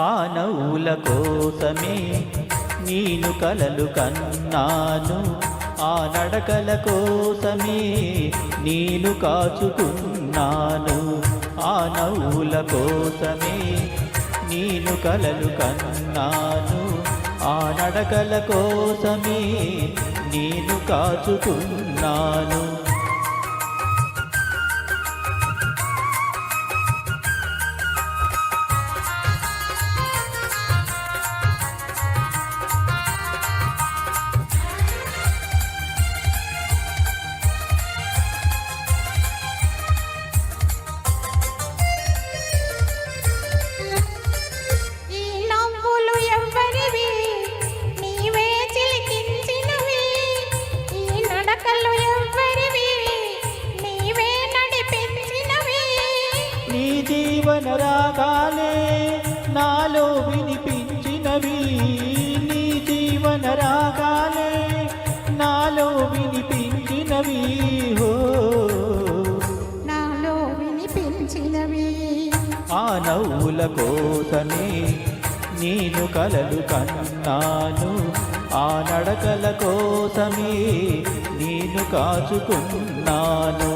ఆ నవ్వుల కోసమే నేను కలలు కన్నాను. ఆ నడకల కోసమే నేను కాచుకున్నాను. ఆ నవ్వుల కోసమే నేను కలలు కన్నాను. ఆ నడకల కోసమే నేను కాచుకున్నాను. జీవన రాగాలే నాలో వినిపించినవి నీ జీవన రాగాలే నాలో వినిపించినవి హో. నాలో వినిపించినవి ఆ నవ్వుల కోసమే నేను కలలు కన్నాను. ఆ నడకల కోసమే నేను కాచుకున్నాను.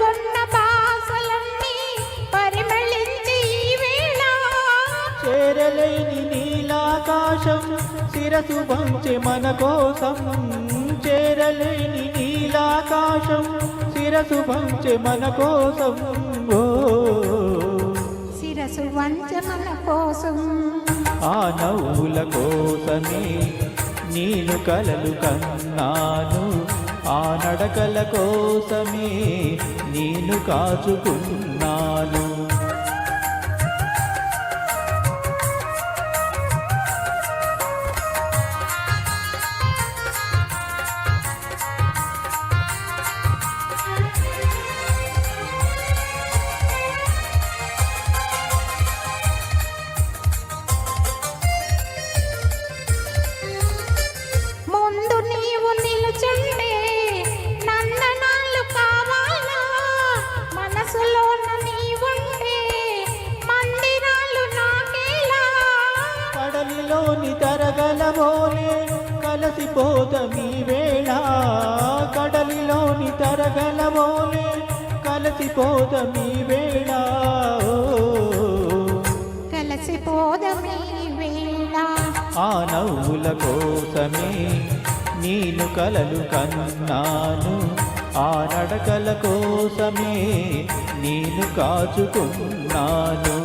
మరులుగొన్న బాసలన్నీ పరిమళించి వేళ. చేరలేని నీలాకాశం శిరసు వంచె మన కోసం. చేరలేని నీలాకాశం శిరసు వంచె మన కోసం. ఓ శిరసు వంచమన కోసం. ఆ నవ్వుల కోసమే నేను కలలు కన్నాను. ఆ నడకల కోసమే నేను కాచుకున్నాను. తరగలవోలే కలసిపోతమీ వేళ. కడలిలోని తరగలవోలే కలసిపోతమీ వేళ. ఓ. కలిసిపోదమే వేళ. ఆ నవ్వుల కోసమే నేను కలలు కన్నాను. ఆ నడకల కోసమే నేను కాచుకున్నాను.